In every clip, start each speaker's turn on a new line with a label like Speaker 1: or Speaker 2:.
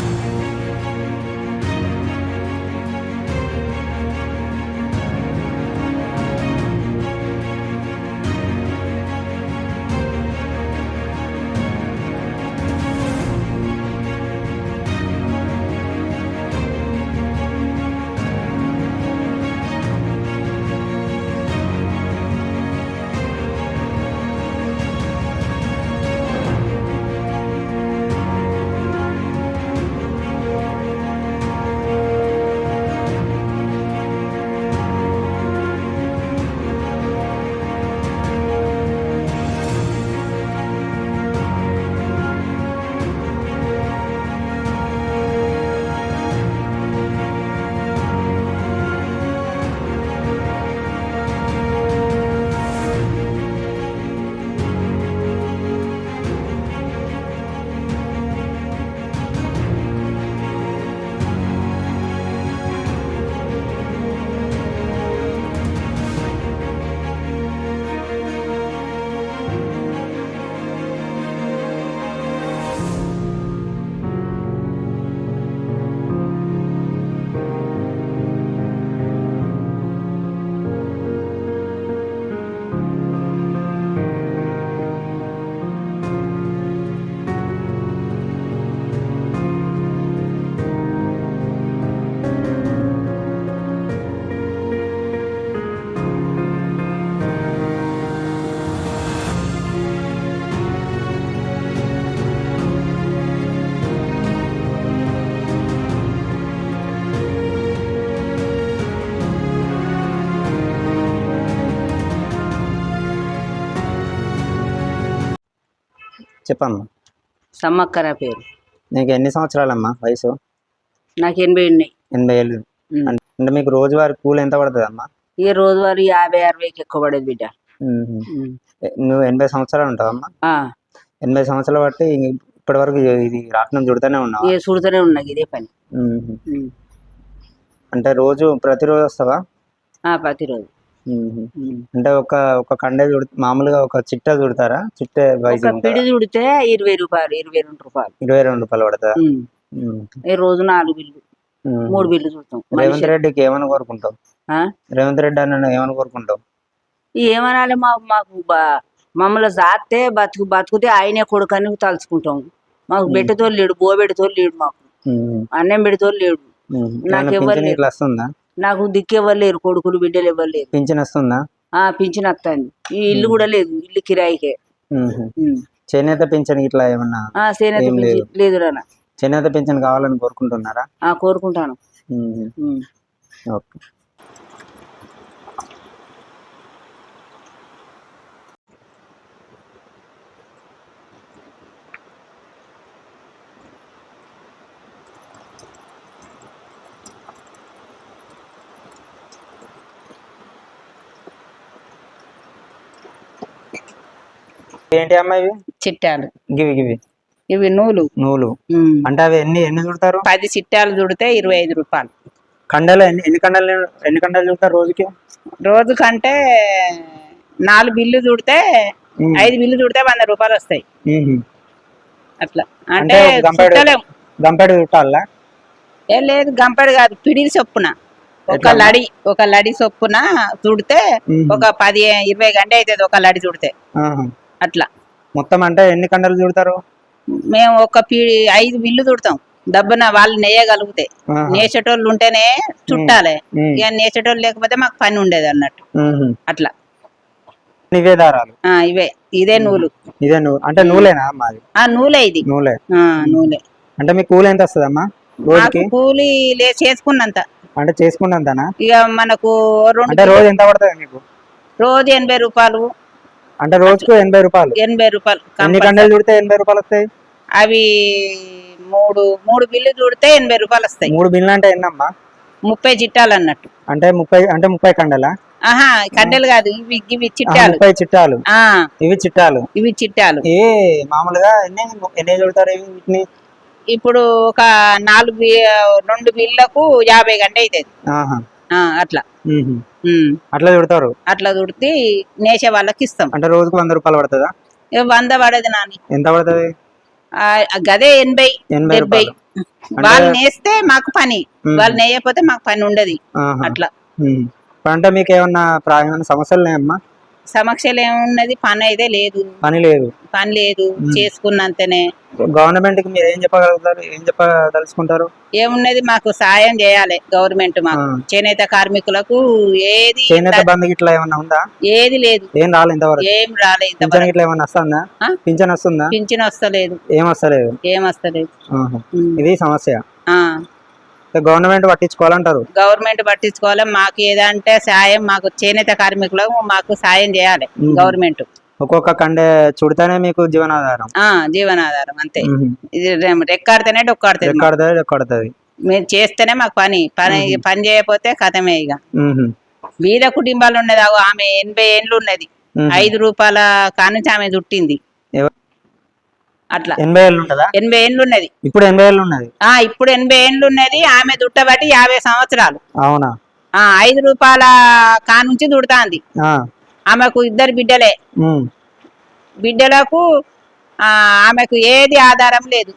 Speaker 1: Thank you. చెప్పమ్మా.
Speaker 2: సమ్మక్క నా పేరు.
Speaker 1: నీకు ఎన్ని సంవత్సరాలమ్మా వయసు?
Speaker 2: నాకు ఎనభై ఉన్నాయి
Speaker 1: ఎనభై ఏళ్ళు. అంటే మీకు రోజువారి కూలి ఎంత పడుతుంది అమ్మా
Speaker 2: ఈ రోజువారీ యాభై అరవైకి ఎక్కువ పడేది బిడ్డ.
Speaker 1: నువ్వు ఎనభై సంవత్సరాలు ఉంటావమ్మా? ఎనభై సంవత్సరాలు బట్టి ఇప్పటి వరకు ఇది రాట్నం చుడుతూనే ఉన్నావా?
Speaker 2: చూడుతూనే ఉన్నా ఇదే పని.
Speaker 1: అంటే రోజు ప్రతిరోజు వస్తావా?
Speaker 2: ఆ, ప్రతిరోజు.
Speaker 1: అంటే ఒక ఒక కండే చుడు మామూలుగా ఒక చిట్ట చుడతారా? చిట్టే
Speaker 2: పిడి చుడితే ఇరవై రూపాయలు ఇరవై రెండు రూపాయలు.
Speaker 1: ఇరవై రెండు రూపాయలు.
Speaker 2: ఉమ్. ఈ రోజు నాలుగు బిల్లు. మూడు బిల్లు చూడతాం
Speaker 1: రేవంత్ రెడ్డికి ఏమని కోరుకుంటావు?
Speaker 2: ఆ?
Speaker 1: రేవంత్ రెడ్డి అన్న ఏమని కోరుకుంటావు?
Speaker 2: ఏమనాలి మా మాకు మమ్మల్ని సాస్తే బతుకు బతుకుతే ఆయనే కొడుకని తలుచుకుంటాం. మాకు బెట్టతో లేడు బో బెట్టతో లేడు మాకు. అన్నం పెడితో లేడు. నాకు ఎవరు నాకు దిక్కు ఎవరు లేరు కొడుకులు బిడ్డలు ఎవరు లేరు.
Speaker 1: పింఛన్ వస్తుందా?
Speaker 2: ఆ పింఛన్ వస్తుంది. ఈ ఇల్లు కూడా లేదు ఇల్లు కిరాయికే.
Speaker 1: చేనేత పింఛన్ ఇట్లా ఏమన్నా
Speaker 2: పింఛన్
Speaker 1: లేదు.
Speaker 2: నాన్న.
Speaker 1: చేనేత పింఛన్ కావాలని కోరుకుంటున్నారా?
Speaker 2: ఆ కోరుకుంటాను.
Speaker 1: ఓకే. ఏంటి అమ్మా ఇవి?
Speaker 3: చిట్టాలు.
Speaker 1: గివి గివి.
Speaker 3: ఇవి నూలు.
Speaker 1: నూలు. అంటే అవి ఎన్ని ఎన్ని చుడతారు?
Speaker 3: పది చిట్టాలు చుడితే ఇరవై ఐదు రూపాయలు.
Speaker 1: కండలు ఎన్ని ఎన్ని కండలు ఎన్ని కండలు చుడతారు రోజుకి?
Speaker 3: రోజు కంటే నాలుగు బిల్లు చుడితే. ఐదు బిల్లు చుడితే వంద రూపాయలు వస్తాయి. అట్లా.
Speaker 1: అంటే గంపెడు
Speaker 3: చుట్టలేం? ఏం లేదు గంపెడు కాదు పిడిలి చొప్పున. ఒక? లడి ఒక లడి చొప్పున చుడితే. ఒక పది ఇరవై గంట అవుతుంది ఒక లడి చుడితే. అట్లా.
Speaker 1: మొత్తం అంటే ఎన్ని కండలు చుడతారు?
Speaker 3: మేము ఒక పీడి ఐదు బిల్లు చుడతాం. దబ్బున వాళ్ళు నేయగలిగితే. నేసేటోళ్ళు ఉంటేనే చుట్టాలి. ఇక నేసేటోళ్ళు లేకపోతే మాకు పని ఉండేది అన్నట్టు. అట్లా.
Speaker 1: ఇవే దారాలు?
Speaker 3: ఇవే. ఇదే నూలు.
Speaker 1: ఇదే నువ్వు అంటే నూలేనా మాది?
Speaker 3: ఆ నూలే ఇది.
Speaker 1: నూలే.
Speaker 3: నూలే.
Speaker 1: అంటే మీ కూలి ఎంత వస్తుందమ్మా? రోజుకి?
Speaker 3: మాకు కూలి లే చేసుకున్నంత.
Speaker 1: అంటే చేసుకున్నంతనా?
Speaker 3: ఇక మనకు రెండు
Speaker 1: రోజు ఎంత పడుతుంది మీకు?
Speaker 3: రోజు ఎనభై రూపాయలు.
Speaker 1: అంటే రోజుకు ఎనభై రూపాయలు.
Speaker 3: ఎనభై రూపాయలు
Speaker 1: ఎన్ని. కండలు చుడితే ఎనభై రూపాయలు వస్తాయి?
Speaker 3: అవి మూడు మూడు బిల్లు చూడితే ఎనభై రూపాయలు వస్తాయి.
Speaker 1: మూడు బిల్లు అంటే ఎన్నమ్మా?
Speaker 3: ముప్పై చిట్టాలు అన్నట్టు.
Speaker 1: అంటే ముప్పై అంటే ముప్పై కండలా?
Speaker 3: ఆహా కండెలు కాదు ఇవి ఇవి చిట్టాలు.
Speaker 1: ముప్పై చిట్టాలు. ఇవి చిట్టాలు.
Speaker 3: ఇవి చిట్టాలు.
Speaker 1: ఏ మామూలుగా ఎన్ని ఎన్ని చుడతారు ఇవి వీటిని?
Speaker 3: ఇప్పుడు ఒక నాలుగు రెండు బిల్లకు యాభై గంట అవుతుంది అట్లా.
Speaker 1: అట్లా చుడతారు
Speaker 3: అట్లా చుడితే నేసే వాళ్ళకి ఇస్తాం.
Speaker 1: అంటే రోజుకు వంద రూపాయలు పడుతుందా?
Speaker 3: వంద పడేది నాని.
Speaker 1: ఎంత పడుతుంది?
Speaker 3: ఆ, గదే ఎనభై
Speaker 1: ఎనభై
Speaker 3: డెబ్బై. వాళ్ళు నేస్తే మాకు పని. వాళ్ళు నేయకపోతే మాకు పని ఉండదు. అట్లా.
Speaker 1: అంటే మీకు ఏమన్నా ప్రా- ఏమన్నా సమస్యలు లేవమ్మా
Speaker 3: సమస్యలు ఏమున్నది? పని అయితే లేదు.
Speaker 1: పని లేదు.
Speaker 3: పని లేదు. చేసుకున్నంతనే.
Speaker 1: గవర్నమెంట్కి మీరు ఏం చెప్పగలుగుతారు? ఏం చెప్పదలుచుకుంటారు?
Speaker 3: ఏమున్నది? మాకు సాయం చేయాలి గవర్నమెంట్ మాకు. చేనేత కార్మికులకు ఏది
Speaker 1: చేనేత బంధు ఇట్లా ఏమన్నా ఉందా?
Speaker 3: ఏది లేదు.
Speaker 1: ఏం రాలేదు ఇంతవరకు.
Speaker 3: ఏం రాలేదు
Speaker 1: పింఛన్ ఇట్లా ఏమన్నా వస్తుందా? పింఛన్ వస్తుందా?
Speaker 3: పింఛన్ వస్తలేదు.
Speaker 1: ఏం వస్తలేదు?
Speaker 3: ఏం వస్తలేదు.
Speaker 1: ఇది సమస్య.
Speaker 3: ఆ.
Speaker 1: గవర్నమెంట్ పట్టించుకోవాలంటారు?
Speaker 3: గవర్నమెంట్ పట్టించుకోవాలి. మాకు ఏదంటే సాయం మాకు చేనేత కార్మికులకు మాకు సాయం చేయాలి. గవర్నమెంట్.
Speaker 1: ఒక్కొక్క కండే చుడితేనే మీకు జీవనాధారం?
Speaker 3: ఆ జీవనాధారం అంతే. ఇది రెక్కాడితేనే డొక్కాడుతుంది
Speaker 1: ఎక్కడది
Speaker 3: మేము చేస్తేనే మాకు పని. పని పని చేయకపోతే కథమే ఇక. బీద కుటుంబాలు ఉన్నది. ఆమె ఎనభై ఏండ్లు ఉన్నది. ఐదు రూపాయల కానుంచి ఆమె చుట్టింది. అట్లా.
Speaker 1: ఎనభై ఏళ్ళు ఉంటుందా?
Speaker 3: ఎనభై ఏండ్లు ఉన్నది.
Speaker 1: ఇప్పుడు ఎనభై ఏళ్ళు ఉన్నది?
Speaker 3: ఆ ఇప్పుడు ఎనభై ఏండ్లు ఉన్నది. ఆమె దుట్టబట్టి యాభై సంవత్సరాలు.
Speaker 1: అవునా?
Speaker 3: ఆ ఐదు రూపాయల కానుంచి దుడతాంది.
Speaker 1: ఆ.
Speaker 3: ఆమెకు ఇద్దరు బిడ్డలే. బిడ్డలకు ఆ ఆమెకు ఏది ఆధారం లేదు.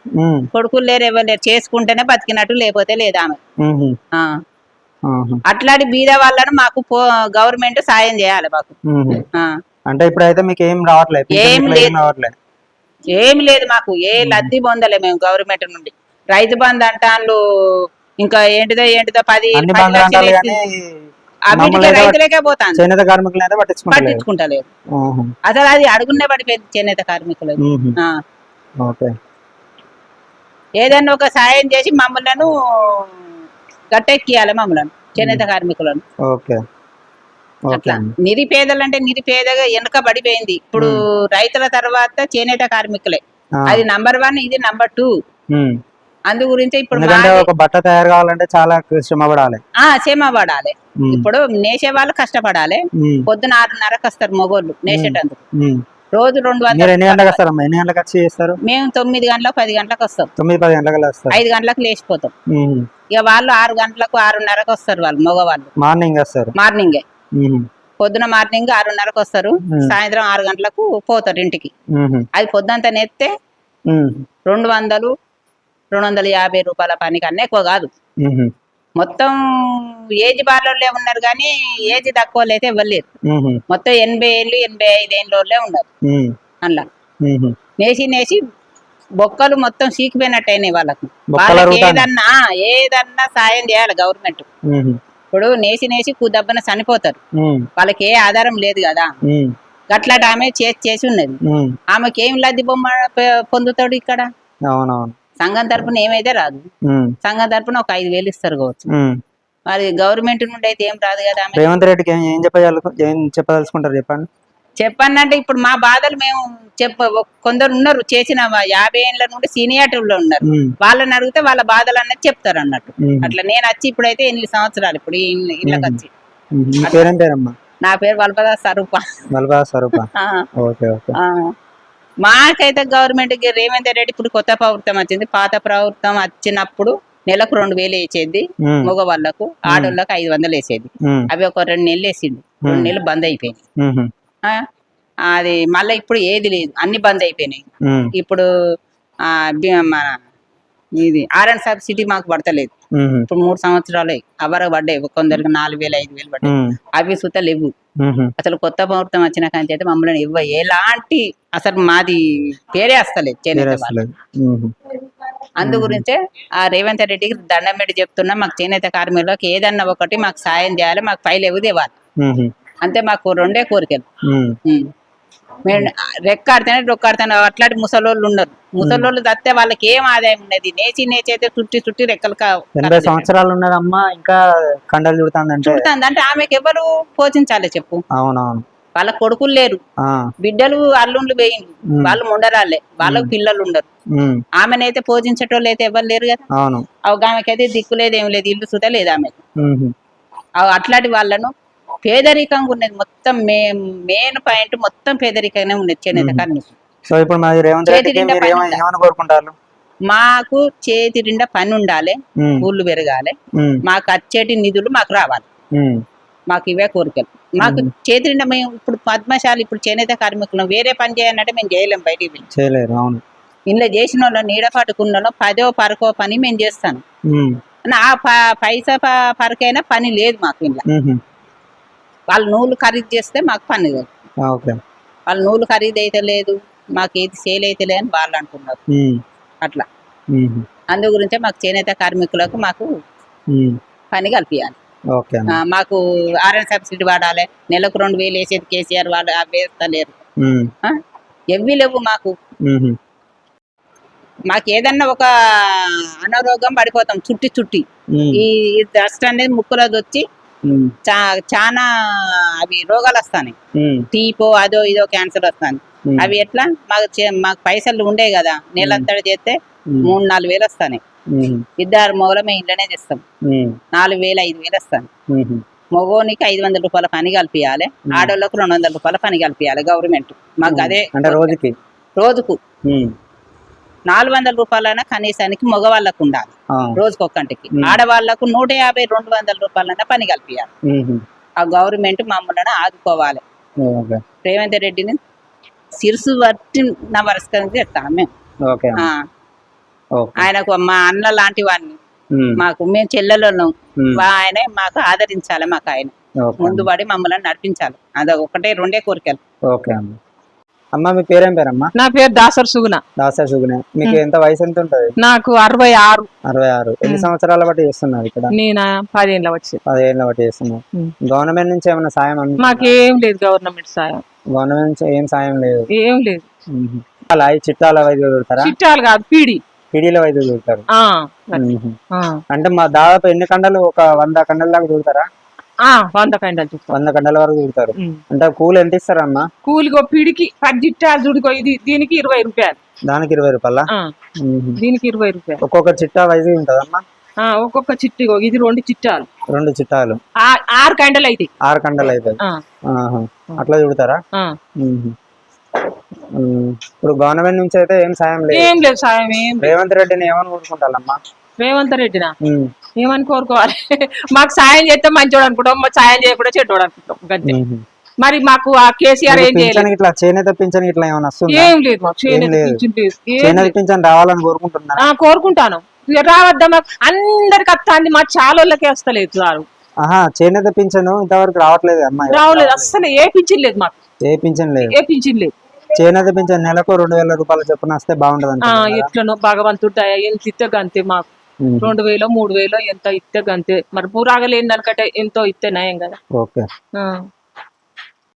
Speaker 3: కొడుకులు లేరు ఎవరు లేరు. చేసుకుంటేనే బతికినట్టు లేకపోతే లేదు ఆమె. అట్లాంటి బీద వాళ్ళను మాకు గవర్నమెంట్ సాయం చేయాలి మాకు.
Speaker 1: అంటే ఇప్పుడైతే మీకు ఏం రావట్లేదు.
Speaker 3: ఏం
Speaker 1: ఇట్లా ఏం
Speaker 3: లేదు.
Speaker 1: రావట్లేదు.
Speaker 3: ఏమి లేదు మాకు ఏ లబ్ధి పొందలే మేము గవర్నమెంట్ నుండి. రైతు బంధు అంటాళ్ళు ఇంకా ఏంటిదో ఏంటిదో పది
Speaker 1: అన్ని
Speaker 3: పది
Speaker 1: బండ్లు
Speaker 3: లక్షలు
Speaker 1: అంటారు
Speaker 3: ఇచ్చి-
Speaker 1: కానీ
Speaker 3: ఆ వీటికి
Speaker 1: మమ్మల్ని అయితే
Speaker 3: రైతులకే పోతాను
Speaker 1: చేనేత కార్మికులు.
Speaker 3: అసలు అది అడుగునే పడిపోయింది చేనేత కార్మికులకు
Speaker 1: మ్మ్.
Speaker 3: ఆ.
Speaker 1: ఓకే.
Speaker 3: ఏదైనా ఒక సాయం చేసి మమ్మల్ని గట్టెక్కియాలి మమ్మల్ని చేనేత కార్మికులను.
Speaker 1: ఓకే. ఓకే
Speaker 3: అట్లా
Speaker 1: అండి.
Speaker 3: నిరుపేదలు అంటే నిరుపేదగా వెనుక పడిపోయింది ఇప్పుడు రైతుల తర్వాత చేనేత కార్మికులే. అది నంబర్ వన్ ఇది నంబర్ టూ. అందు గురించి ఇప్పుడు
Speaker 1: ఒక బట్ట తయారు కావాలంటే చాలా శ్రమ పడాలి
Speaker 3: ఆ శ్రమ పడాలి. ఇప్పుడు నేసే వాళ్ళు కష్టపడాలి. పొద్దున ఆరున్నరకు వస్తారు మొగోళ్ళు నేసేటందుకు. రోజు రెండు వందలు
Speaker 1: ఎన్ని గంటలకు ఎన్ని గంటలకు వచ్చి చేస్తారు?
Speaker 3: మేము తొమ్మిది గంటలకు పది గంటలకు వస్తాం.
Speaker 1: తొమ్మిది పది గంటలకు వస్తారు.
Speaker 3: ఐదు గంటలకు లేచిపోతాం. ఇక వాళ్ళు ఆరు గంటలకు ఆరున్నరకు వస్తారు వాళ్ళు మగవాళ్ళు.
Speaker 1: మార్నింగ్ వస్తారు.
Speaker 3: మార్నింగే. పొద్దున మార్నింగ్ ఆరున్నరకు వస్తారు. సాయంత్రం ఆరు గంటలకు పోతారు ఇంటికి. అది పొద్దుంతా నెత్తే. రెండు వందలు రెండు వందల యాభై రూపాయల పని కన్నా ఎక్కువ కాదు. మొత్తం ఏజ్ బార్లోనే ఉన్నారు కానీ ఏజ్ తక్కువ అయితే ఇవ్వలేరు
Speaker 1: ఉమ్.
Speaker 3: మొత్తం ఎనభై ఏళ్ళు ఎనభై ఐదు ఏళ్ళలోనే ఉన్నారు. అందులో. నేసి నేసి బొక్కలు మొత్తం సీకిపోయినట్టు అయినాయి వాళ్ళకు వాళ్ళకి. ఏదన్నా ఏదన్నా సాయం చేయాలి గవర్నమెంట్. ఇప్పుడు నేసి నేసి దెబ్బన చనిపోతారు. వాళ్ళకి ఏ ఆధారం లేదు కదా. గట్లాంటి ఆమె చేసి చేసి ఉన్నది. ఆమెకి ఏం లబ్ధి బొమ్మ పొందుతాడు ఇక్కడ
Speaker 1: అవునవును
Speaker 3: సంఘం తరపున ఏమైతే రాదు. సంఘం తరపున ఒక ఐదు వేలు ఇస్తారు కావచ్చు. మరి గవర్నమెంట్ నుండి అయితే ఏం రాదు కదా
Speaker 1: రేవంత్ రెడ్డికి ఏం చెప్పదలుచుకుంటారు చెప్పండి
Speaker 3: చెప్పండి ఇప్పుడు మా బాధలు మేము చెప్ప కొందరు ఉన్నారు చేసిన యాభై ఏళ్ళ నుండి సీనియారిటీలో ఉన్నారు. వాళ్ళని అడిగితే వాళ్ళ బాధలు అన్నది చెప్తారు అన్నట్టు. అట్లా నేను వచ్చి ఇప్పుడైతే ఎనిమిది సంవత్సరాలు ఇప్పుడు ఇళ్ళకి వచ్చి. నా పేరు వల్పదా స్వరూప.
Speaker 1: స్వరూప. Okay okay.
Speaker 3: మాకైతే గవర్నమెంట్ రేవంత్ రెడ్డి ఇప్పుడు కొత్త ప్రభుత్వం వచ్చింది. పాత ప్రభుత్వం వచ్చినప్పుడు నెలకు రెండు వేలు వేసేది. మగవాళ్ళకు ఆడోళ్ళకు ఐదు వందలు వేసేది. అవి ఒక రెండు నెలలు వేసిండు. రెండు నెలలు బంద్. ఆ, అది మళ్ళీ ఇప్పుడు ఏది లేదు. అన్ని బంద్ అయిపోయినాయి. ఇప్పుడు మన ఇది ఆర్ఎన్ సబ్సిడీ మాకు పడతలేదు. ఇప్పుడు మూడు సంవత్సరాలు. అవరకు పడ్డాయి. కొందరికి నాలుగు వేలు ఐదు వేలు పడ్డాయి. అవి సుత లేవు. అసలు కొత్త ప్రభుత్వం వచ్చిన కానీ అయితే మమ్మల్ని ఇవ్వ ఎలాంటి అసలు మాది పేరే వస్తలేదు చేనేత. అందు గురించే ఆ రేవంత్ రెడ్డికి దండం పెట్టి చెప్తున్నా. మాకు చేనేత కార్మికులకు ఏదన్నా ఒకటి మాకు సాయం చేయాలి. మాకు తేవాలి
Speaker 1: ఉమ్.
Speaker 3: అంతే మాకు రెండే కోరికలు. మేము రెక్కాడితేనే రొక్కాడితేనే అట్లాంటి ముసలోళ్ళు ఉన్నారు ముసలోళ్ళు తత్తే వాళ్ళకి ఏం ఆదాయం ఉన్నది నేచి నేచి అయితే చుట్టి చుట్టి రెక్కలు
Speaker 1: ఎనభై సంవత్సరాలు ఉన్నదమ్మా ఇంకా కండలు చుడుతుందంటే.
Speaker 3: చుడుతుంది. అంటే ఆమెకి ఎవరు పోషించాలి చెప్పు?
Speaker 1: అవునవును.
Speaker 3: వాళ్ళ కొడుకులు లేరు. బిడ్డలు అల్లుండ్లు వేయిండ్రు.
Speaker 1: ఉమ్.
Speaker 3: వాళ్ళు ముండరాలే వాళ్ళకు పిల్లలు ఉండరు. ఆమెనైతే పోషించేటోళ్ళు అయితే ఎవరు లేరు కదా.
Speaker 1: అవును.
Speaker 3: అవి ఆమెకైతే దిక్కు లేదు ఏం లేదు. ఇల్లు సుత లేదు ఆమెకు. అట్లాంటి వాళ్ళను పేదరికంగా ఉన్నది. మొత్తం మే మెయిన్ పాయింట్ మొత్తం పేదరికంగానే ఉన్నది చేనేత కార్మికులు
Speaker 1: సో ఇప్పుడు కోరుకుంటారు?
Speaker 3: మాకు చేతి నిండా పని ఉండాలి. ఊళ్ళు పెరగాలి. మాకు వచ్చేటి నిధులు మాకు రావాలి. మాకు ఇవే కోరికలు. మాకు చేతి నిండా మేము ఇప్పుడు పద్మశాలి ఇప్పుడు చేనేత కార్మికులు వేరే పని చేయాలంటే మేము చేయలేం బయటికి వెళ్ళి
Speaker 1: చేయలేరు అవును.
Speaker 3: ఇంట్లో చేసిన వాళ్ళు నీడ పట్టుకున్న వాళ్ళు పదో పరకో పని మేము చేస్తాను. ఆ ప- పైసా పరకైనా పని లేదు మాకు ఇంట్లో. వాళ్ళు నూలు ఖరీదు చేస్తే మాకు పని
Speaker 1: ఓకే
Speaker 3: వాళ్ళు నూలు ఖరీదు అయితే లేదు మాకు ఏది సేల్ అయితే లేదు అని వాళ్ళు అంటున్నారు. అట్లా. అందు గురించే మాకు చేనేత కార్మికులకు మాకు. పని కల్పించాలి మాకు ఆర్ఎన్ సబ్సిడీ వాడాలి నెలకు రెండు వేలు వేసేది కేసీఆర్ వాళ్ళు అవి వేస్తలేరు? ఎవ్వి లేవు మాకు. మాకు ఏదన్నా ఒక అనారోగ్యం పడిపోతాం చుట్టి చుట్టి. ఈ డస్ట్ అనేది ముక్కులోది వచ్చి చాలా అవి రోగాలు వస్తాయి. టీపో అదో ఇదో క్యాన్సర్ వస్తాయి
Speaker 1: ఉమ్.
Speaker 3: అవి ఎట్లా మాకు మాకు పైసలు ఉండే కదా నెలంతడి చేస్తే. మూడు నాలుగు వేలు వస్తాయి. ఇద్దరు మొగలు మేము ఇంట్లోనే చేస్తాం. నాలుగు వేలు ఐదు వేలు వస్తాయి
Speaker 1: ఉమ్.
Speaker 3: మగోనికి ఐదు వందల రూపాయల పని కల్పించాలి ఆడోళ్ళకు రెండు వందల రూపాయల పని కల్పించాలి గవర్నమెంట్ మాకు అదే
Speaker 1: అంటే రోజుకి
Speaker 3: రోజుకు. నాలుగు వందల రూపాయలైనా కనీసానికి మగవాళ్ళకు ఉండాలి.
Speaker 1: ఆ.
Speaker 3: రోజుకు ఒక్కంటికి.
Speaker 1: మ్మ్.
Speaker 3: ఆడవాళ్ళకు నూట యాభై రెండు వందల రూపాయలైనా పని కల్పించాలి. ఆ గవర్నమెంట్ మమ్మల్ని ఆదుకోవాలి. రేవంత్ రెడ్డిని సిరుసు పట్టి మేము.
Speaker 1: అమ్మా. ఓకే.
Speaker 3: ఆయనకు మా అన్న లాంటి వాడిని. మాకు మేము చెల్లెలను. ఆయన మాకు ఆదరించాలి మాకు ఆయన. ముందు పడి మమ్మల్ని నడిపించాలి. అది ఒకటే రెండే కోరికలు.
Speaker 1: ఓకే అమ్మ మీ పేరేం పేరమ్మా?
Speaker 4: నా పేరు దాసర్ సుగుణ.
Speaker 1: దాసా సుగునే మీకు ఎంత వయసు ఎంత ఉంటది
Speaker 4: నాకు అరవై ఆరు.
Speaker 1: అరవై ఆరు. ఎన్ని సంవత్సరాల బట్టి చేస్తున్నారు ఇక్కడ?
Speaker 4: నేను? పదేళ్ళ వచ్చి
Speaker 1: పదిహేళ్ళ బట్టి చేస్తున్నారు.
Speaker 4: ఉమ్.
Speaker 1: గవర్నమెంట్ నుంచి ఏమైనా సాయం
Speaker 4: మాకేం లేదు గవర్నమెంట్ సాయం.
Speaker 1: గవర్నమెంట్ నుంచి ఏం సాయం లేదు?
Speaker 4: ఏం లేదు.
Speaker 1: అలా చిట్టాల వైద్యులు దొరుకుతారా?
Speaker 4: చిట్టాలు కాదు పీడి.
Speaker 1: పీడీల వైద్యులు దొరుకుతారు. అంటే మా దాదాపు ఎన్ని కండలు? ఒక వంద కండల దాకా దొరుకుతారా?
Speaker 4: వంద కైండాలు
Speaker 1: వంద కండల వరకు దొరుకుతారు అంటే కూలి ఎంత ఇస్తారమ్మా
Speaker 4: కూలిగో పిడికి పది చిట్టాలు చూడుకో ఇది దీనికి ఇరవై రూపాయలు.
Speaker 1: దానికి ఇరవై రూపాయల?
Speaker 4: దీనికి ఇరవై రూపాయలు.
Speaker 1: ఒక్కొక్క చిట్టా వైజ్ ఉంటుందమ్మా?
Speaker 4: ఒక్కొక్క చిట్టి ఇది రెండు చిట్టాలు.
Speaker 1: రెండు చిట్టాలు.
Speaker 4: ఆరు కండలు అయితే.
Speaker 1: ఆరు కండలు ఆహా. అట్లా చూడతారా. ఇప్పుడు గవర్నమెంట్ నుంచి అయితే ఏం సాయం లేదు.
Speaker 4: ఏం లేదు సాయం.
Speaker 1: రేవంత్ రెడ్డిని ఏమని కోరుకుంటారమ్మా
Speaker 4: రేవంత్ రెడ్డినా. ఏమని కోరుకోవాలి? మాకు సాయం చేస్తే మంచోడు అనుకుంటాం సాయం చేయకుండా చెడ్డోడు అనుకుంటాం. గంతే.
Speaker 1: మ్మ్.
Speaker 4: మరి మాకు ఆ కేసీఆర్ ఏం చేయలేదు.
Speaker 1: పింఛన్ ఇట్లా చేనేత పింఛన్ ఇట్లా ఏమైనా
Speaker 4: ఏం లేదు మాకు చేనేత. పింఛన్ లేదు. ఏం
Speaker 1: చేనేత
Speaker 4: లేదు.
Speaker 1: పింఛన్ రావాలని కోరుకుంటున్నా
Speaker 4: ఆ, కోరుకుంటాను. రావద్దా మాకు? అందరికి వస్తుంది మా చాలా వాళ్ళకే వస్తలేదు సారు.
Speaker 1: ఆహా చేనేత పింఛన్ ఇంతవరకు రావట్లేదు అమ్మా
Speaker 4: రావలేదు అస్సలు ఏ పింఛన్ లేదు మాకు.
Speaker 1: ఏ పింఛన్ లేదు.
Speaker 4: ఏ పింఛన్ లేదు.
Speaker 1: చేనేత పింఛన్ నెలకు రెండు వేల రూపాయలు చొప్పున వస్తే బాగుంటది?
Speaker 4: ఎట్లనో భగవంతుడు ఎంత ఇస్తే గంతే మాకు. రెండు వేలో మూడు వేలో ఎంత ఇస్తే గంతే మరి పూరాగలేని దానికంటే ఎంతో ఇస్తే నయం కదా?
Speaker 1: ఓకే.